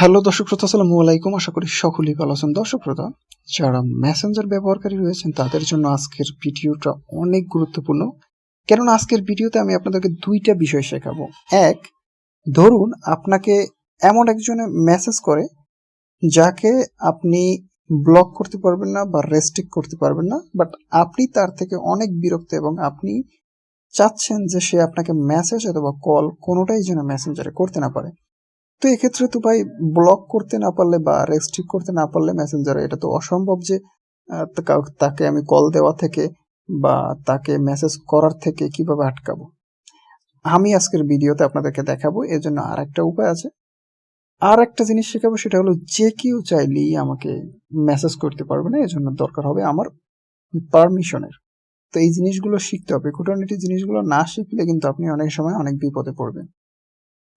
Hello দর্শক শ্রোতা, আসসালামু আলাইকুম। আশা করি সকলেই ভালো আছেন। দর্শক শ্রোতা, যারা মেসেঞ্জার ব্যবহারকারী রয়েছেন, তাদের জন্য আজকের ভিডিওটা অনেক গুরুত্বপূর্ণ। কেননা আজকের ভিডিওতে আমি আপনাদেরকে দুইটা বিষয় শেখাবো। এক, ধরুন আপনাকে এমন একজনে মেসেজ করে, যাকে আপনি ব্লক করতে পারবেন না বা রেস্ট্রিক্ট করতে পারবেন না বাট আপনি তার থেকে অনেক বিরক্ত এবং আপনি চাচ্ছেন যে সে আপনাকে মেসেজ অথবা কল কোনোটাই যেন মেসেঞ্জারে করতে না পারে। তো এক্ষেত্রে তো ভাই ব্লক করতে না পারলে বা রেস্ট্রিক্ট করতে না পারলে মেসেঞ্জারে এটা তো অসম্ভব যে তাকে আমি কল দেওয়া থেকে বা তাকে মেসেজ করার থেকে কীভাবে আটকাবো? আমি আজকের ভিডিওতে আপনাদেরকে দেখাবো এর জন্য আর একটা উপায় আছে। আর একটা জিনিস শেখাবো, সেটা হলো যে কেউ চাইলেই আমাকে মেসেজ করতে পারবে না, এজন্য দরকার হবে আমার পারমিশনের তো এই জিনিসগুলো শিখতে হবে। খুঁটানিটি জিনিসগুলো না শিখলে কিন্তু আপনি অনেক সময় অনেক বিপদে পড়বেন।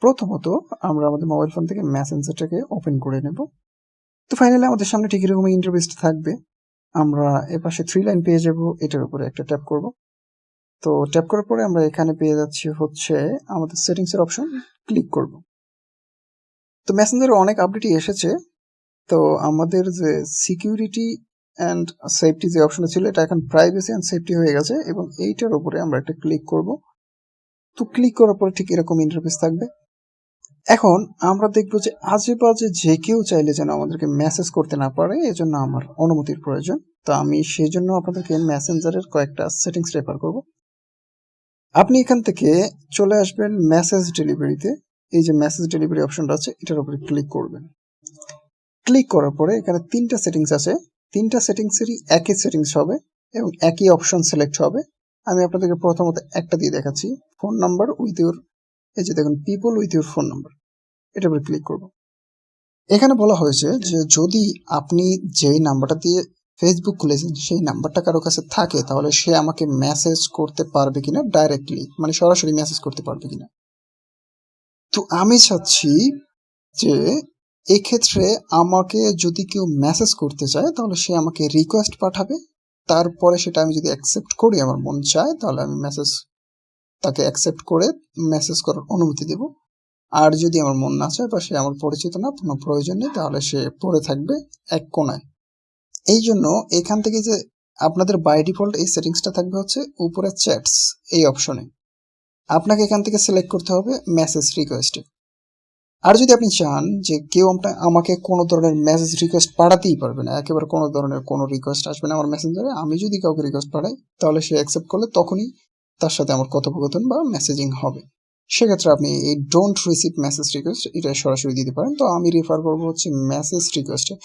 প্রথমত আমরা আমাদের মোবাইল ফোন থেকে মেসেঞ্জারটাকে ওপেন করে নেব। তো ফাইনালি আমাদের সামনে ঠিক এরকম ইন্টারভিউসটা থাকবে। আমরা এপাশে থ্রি লাইন পেয়ে যাব, এটার উপরে একটা ট্যাপ করব। তো ট্যাপ করার পরে আমরা এখানে পেয়ে যাচ্ছি হচ্ছে আমাদের সেটিংসের অপশন ক্লিক করব। তো মেসেঞ্জারে অনেক আপডেটই এসেছে। তো আমাদের যে সিকিউরিটি অ্যান্ড সেফটি যে অপশন ছিল, এটা এখন প্রাইভেসি অ্যান্ড সেফটি হয়ে গেছে এবং এইটার উপরে আমরা একটা ক্লিক করব। তো ক্লিক করার পরে ঠিক এরকম ইন্টারফেস থাকবে। এখন আমরা দেখব যে আজে বাজে যে কেউ চাইলে যেন আমাদেরকে মেসেজ করতে না পারে, এজন্য আমার অনুমতির প্রয়োজন। তো আমি সেই জন্য আপনাদেরকে মেসেঞ্জারের কয়েকটা সেটিংস রেফার করব। আপনি এখান থেকে চলে আসবেন মেসেজ ডেলিভারিতে এই যে মেসেজ ডেলিভারি অপশনটা আছে, এটার উপরে ক্লিক করবেন। ক্লিক করার পরে এখানে তিনটা সেটিংস আছে। তিনটা সেটিংসেরই একই সেটিংস হবে এবং একই অপশন সিলেক্ট হবে। আমি আপনাদেরকে প্রথমত একটা দিয়ে দেখাচ্ছি। ফোন নাম্বার উইথ ইউর এই যে দেখুন people with your phone number এটার উপরে ক্লিক করব। এখানে বলা হয়েছে যে যদি আপনি যেই নাম্বারটা দিয়ে ফেসবুক খুলেছেন, সেই নাম্বারটা কারও কাছে থাকে, তাহলে সে আমাকে মেসেজ করতে পারবে কিনা ডাইরেক্টলি মানে সরাসরি মেসেজ করতে পারবে কিনা। তো আমি চাচ্ছি যে এক্ষেত্রে আমাকে যদি কেউ মেসেজ করতে চায়, তাহলে সে আমাকে রিকোয়েস্ট পাঠাবে। তারপরে সেটা আমি যদি অ্যাকসেপ্ট করি, আমার মন চায়, তাহলে আমি মেসেজ তাকে অ্যাকসেপ্ট করে মেসেজ করার অনুমতি দেব। আর যদি আমার মন না চায় বা সে আমার পরিচিত না, কোনো প্রয়োজন নেই, তাহলে সে পড়ে থাকবে এক কোনায়। এই জন্য এখান থেকে যে আপনাদের বাই ডিফল্ট এই সেটিংসটা থাকবে হচ্ছে উপরে চ্যাটস এই অপশনে আপনাকে এখান থেকে সিলেক্ট করতে হবে মেসেজ রিকোয়েস্টে আর যদি আপনি চান যে কেউ আপনা- আমাকে কোনো ধরনের মেসেজ রিকোয়েস্ট পাঠাতেই পারবে না, একেবারে কোনো ধরনের কোনো রিকোয়েস্ট আসবে না আমার মেসেঞ্জারে আমি যদি কাউকে রিকোয়েস্ট পাঠাই, তাহলে সে অ্যাকসেপ্ট করলে তখনই তার সাথে আমার কথোপকথন বা মেসেজিং হবে। সেক্ষেত্রে আপনি এই ডোন্ট রিসিভ মেসেজ রিকোয়েস্ট এটা সরাসরি দিতে পারেন। তো আমি রেফার করব হচ্ছে মেসেজ রিকোয়েস্টে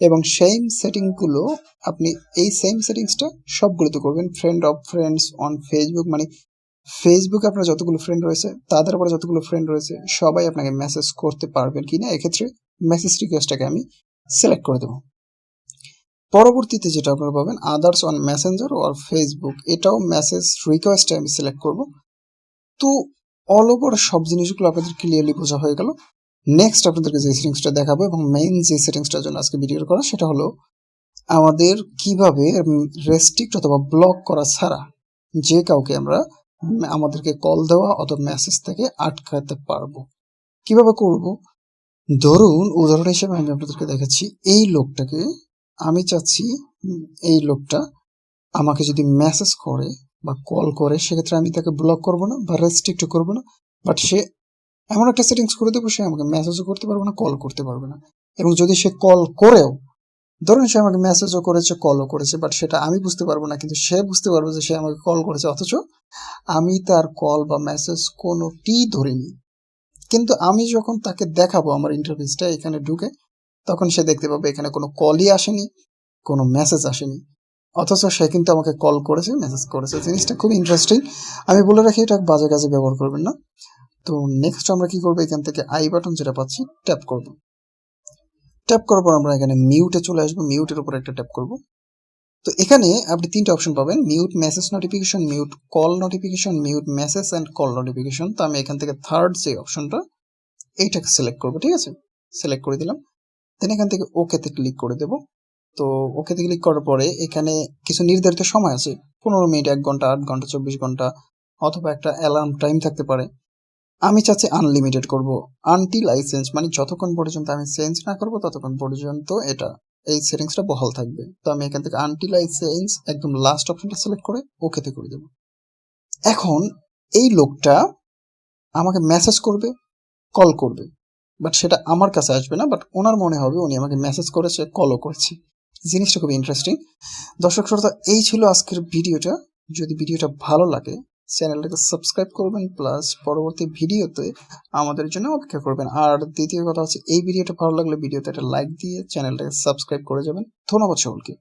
এবং সেম সেটিংগুলো আপনি এই সেম সেটিংসটা সবগুলোতে করবেন। Friend of friends on Facebook মানে ফেসবুকে আপনার যতগুলো ফ্রেন্ড রয়েছে, তাদের আবার যতগুলো ফ্রেন্ড রয়েছে, সবাই আপনাকে মেসেজ করতে পারবেন কিনা? এক্ষেত্রে মেসেজ রিকোয়েস্টটাকে আমি সিলেক্ট করে দেবো। পরবর্তীতে যেটা আপনারা পাবেন others on messenger or Facebook এটাও মেসেজ রিকোয়েস্টে আমি সিলেক্ট করব। তো অল ওভার সব জিনিসগুলো আপনাদের ক্লিয়ারলি বোঝা হয়ে গেল। নেক্সট আপনাদেরকে যে সেটিংসটা দেখাবো এবং মেইন যে সেটিংসটার জন্য আজকে ভিডিও করা, সেটা হলো আমাদের কীভাবে রেস্ট্রিক্ট অথবা ব্লক করা ছাড়া যে কাউকে আমরা আমাদেরকে কল দেওয়া অথবা মেসেজ থেকে আটকাতে পারব। কীভাবে করব? ধরুন, উদাহরণ হিসেবে আমি আপনাদেরকে দেখাচ্ছি, এই লোকটাকে আমি চাচ্ছি এই লোকটা আমাকে যদি মেসেজ করে বা কল করে, সেক্ষেত্রে আমি তাকে ব্লক করব না বা রেস্ট্রিক্ট করব না। বাট সে এমন একটা সেটিংস করে দেবো, সে আমাকে মেসেজও করতে পারবে না কল করতে পারবে না। এবং যদি সে কল করেও, ধরুন সে আমাকে মেসেজও করেছে কলও করেছে বাট সেটা আমি বুঝতে পারব না, কিন্তু সে বুঝতে পারবে যে সে আমাকে কল করেছে, অথচ আমি তার কল বা মেসেজ কোনোটি ধরিনি। কিন্তু আমি যখন তাকে দেখাবো, আমার ইন্টারভিউসটা এখানে ঢুকে তখন সে দেখতে পাবে এখানে কোনো কলই আসেনি, কোনো মেসেজ আসেনি। অথচ সে কিন্তু আমাকে কল করেছে মেসেজ করেছে। জিনিসটা খুব ইন্টারেস্টিং আমি বলে রাখি, এটা বাজে কাজে ব্যবহার করবেন না। তো নেক্সট আমরা কি করব? এখান থেকে আই বাটন যেটা পাচ্ছি ট্যাপ করব। ট্যাপ করার পর আমরা এখানে মিউটে চলে আসব। মিউটের উপর একটা ট্যাপ করব। তো এখানে আপনি তিনটা অপশন পাবেন mute message notification mute call notification mute message and call notification তো আমি এখান থেকে থার্ড যে অপশনটা এইটাকে সিলেক্ট করব, ঠিক আছে? সিলেক্ট করে দিলাম। দেন এখান থেকে ওকেতে ক্লিক করে দেব। তো ওকেতে ক্লিক করার পরে এখানে কিছু নির্ধারিত সময় আছে। পনেরো মিনিট, এক ঘণ্টা, আট ঘণ্টা, চব্বিশ ঘণ্টা অথবা একটা অ্যালার্ম টাইম থাকতে পারে। আমি চাচ্ছি আনলিমিটেড করব। আনটি লাইসেন্স মানে যতক্ষণ পর্যন্ত আমি চেঞ্জ না করব, ততক্ষণ পর্যন্ত এটা, এই সেটিংসটা বহাল থাকবে। তো আমি এখান থেকে আনটি লাইসেন্স একদম লাস্ট অপশনটা সিলেক্ট করে ওকেতে করে দেব। এখন এই লোকটা আমাকে মেসেজ করবে কল করবে। বাট সেটা আমার কাছে আসবে না বাট ওনার মনে হবে উনি আমাকে মেসেজ করেছে কলও করেছে। জিনিসটা খুব ইন্টারেস্টিং দর্শক শ্রোতা, এই ছিল আজকের ভিডিওটা। যদি ভিডিওটা ভালো লাগে, চ্যানেলটাকে সাবস্ক্রাইব করবেন প্লাস পরবর্তী ভিডিওতে আমাদের জন্য অপেক্ষা করবেন। আর দ্বিতীয় কথা হচ্ছে, এই ভিডিওটা ভালো লাগলে ভিডিওতে একটা লাইক দিয়ে চ্যানেলটাকে সাবস্ক্রাইব করে যাবেন। ধন্যবাদ সকলকে।